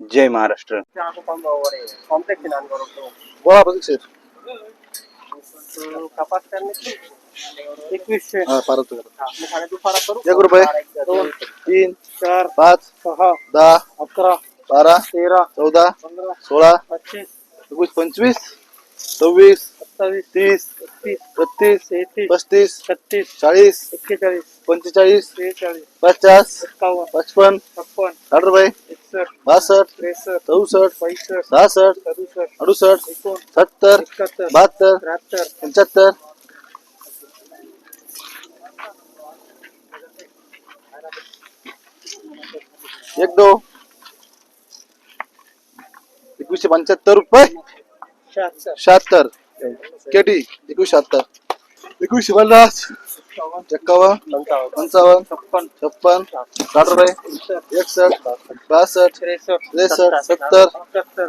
Jai Maharashtra. बोला परीक्षेत एकवीसशे हा करू? एक रुपये. दोन तीन चार पाच सहा दहा अकरा बारा तेरा चौदा पंधरा सोळा पच्चीस एकवीस पंचवीस सव्वीस सत्तावीस तीस एकतीस बत्तीस तेहतीस पस्तीस छत्तीस चाळीस एक्केचाळीस पंचेचाळीस त्रेचाळीस पचास पचपन छप्पन साठ रुपये एकसष्ट बासष्ट त्रेसष्ट चौसष्ट पैसष्ट सहासष्ट सदुसष्ट अडुसष्ट एकोण सत्तर एकाहत्तर बहात्तर त्र्याहत्तर पंच्याहत्तर. एक दो. एकवीसशे पंच्याहत्तर रुपये. शहात्तर. शहात्तर. केटी एकवीस शहात्तर एकवीसशे पन्नास. एक्कावन्न पंचावन्न पंचावन्न छप्पन छप्पन साठ रुपये एकसष्ट बासष्ट त्रेसष्ट त्रेसष्ट, सत्तर. सत्तर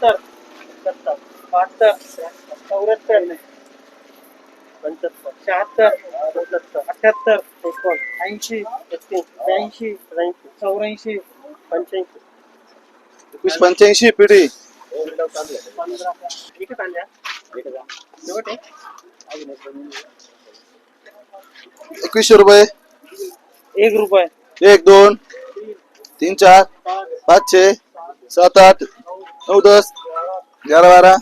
सत्तर सत्तर बहात्तर चौऱ्याहत्तर पंच्याहत्तर शहात्तर सत्तर अठ्याहत्तर एकोण ऐंशी त्र्याऐंशी चौऱ्याऐंशी पंच्याऐंशी एकवीस पंच्याऐंशी पिढी पंधरा एकच आणल्या एकवीसशे रुपये एक रुपये एक दोन तीन चार पाच पाचशे सात आठ नऊ दस अकरा बारा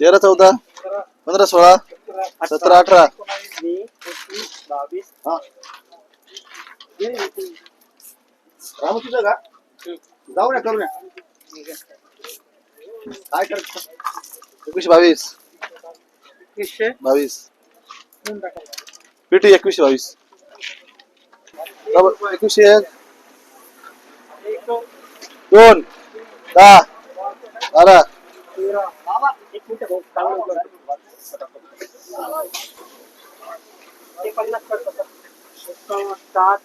तेरा चौदा पंधरा सोळा सतरा अठरा. हा. रामू तुझं का? जाऊ ना करू ना. काय करत एकवीसशे बावीस. एकवीसशे? बावीस. पेटी एकवीसशे बावीस. एकवीसशे एक. दोन दहा बारा. साठ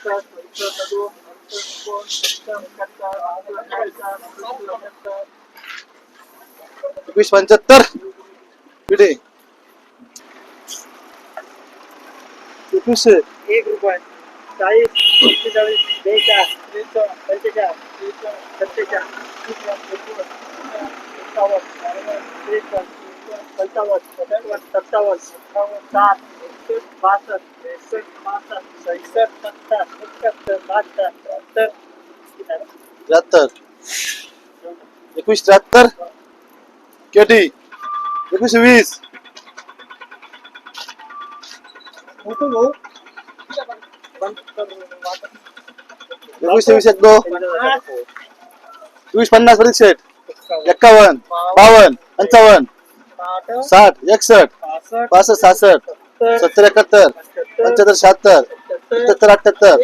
एकशे एकशे सदो एकवीस पंच्याहत्तर. पिढे एकवीसशे एक रुपये. चाळीस पंचेचाळीस बेचाळीस त्रेचाळीस पंचेचाळीस सत्तेचाळीस. एकावन्न त्रेचाळीस पंचावन्न सत्तावन्न सत्तावन्न साठ एकसष्ट बासष्ट त्रेसष्ट पासष्ट सहासष्ट सत्तर एकाहत्तर बहात्तर त्र्याहत्तर। त्र्याहत्तर एकवीस त्र्याहत्तर। केटी एकवीस वीस। मोठं भाऊ एकवीस वीस एक दो। एकवीस पन्नास परीक्षेट एक्कावन्न बावन्न पंचावन्न साठ एकसष्ट पासष्ट सहासष्ट सत्तर एकाहत्तर पंच्याहत्तर शहात्तर सत्याहत्तर अठ्याहत्तर.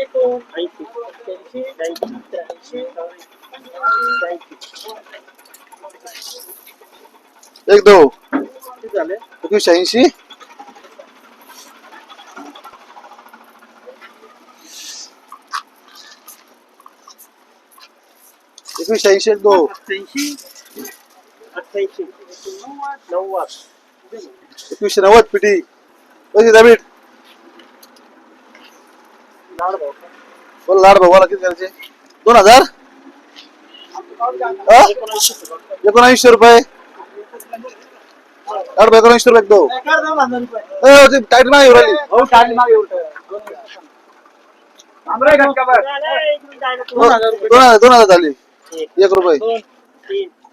एक दो. एकवीस ऐंशी. एकवीस ऐंशी एक दो. अठ्ठ्याऐंशी अठ्ठ्याऐंशी नव्वद एकवीसशे नव्वद पिटी कशी दाबीट लाड लाड भाऊ बोला किती करायचे दोन हज़ार? एकोणऐंशी रुपये। लाड भाऊ एकोणऐंशी रुपये दो। टाईट येऊ राहिली. दोन दोन हज़ार दोन हज़ार झाली। एक रुपये।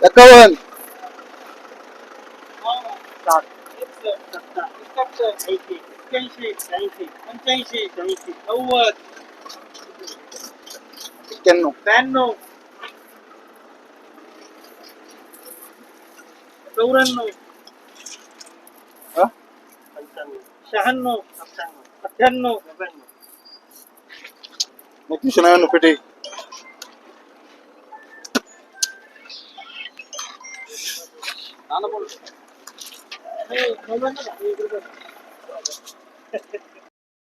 đã cao hơn كانه كانه دورنه ها شحنه شحنه ما تمشي انا نكتي चौऱ्याण्णव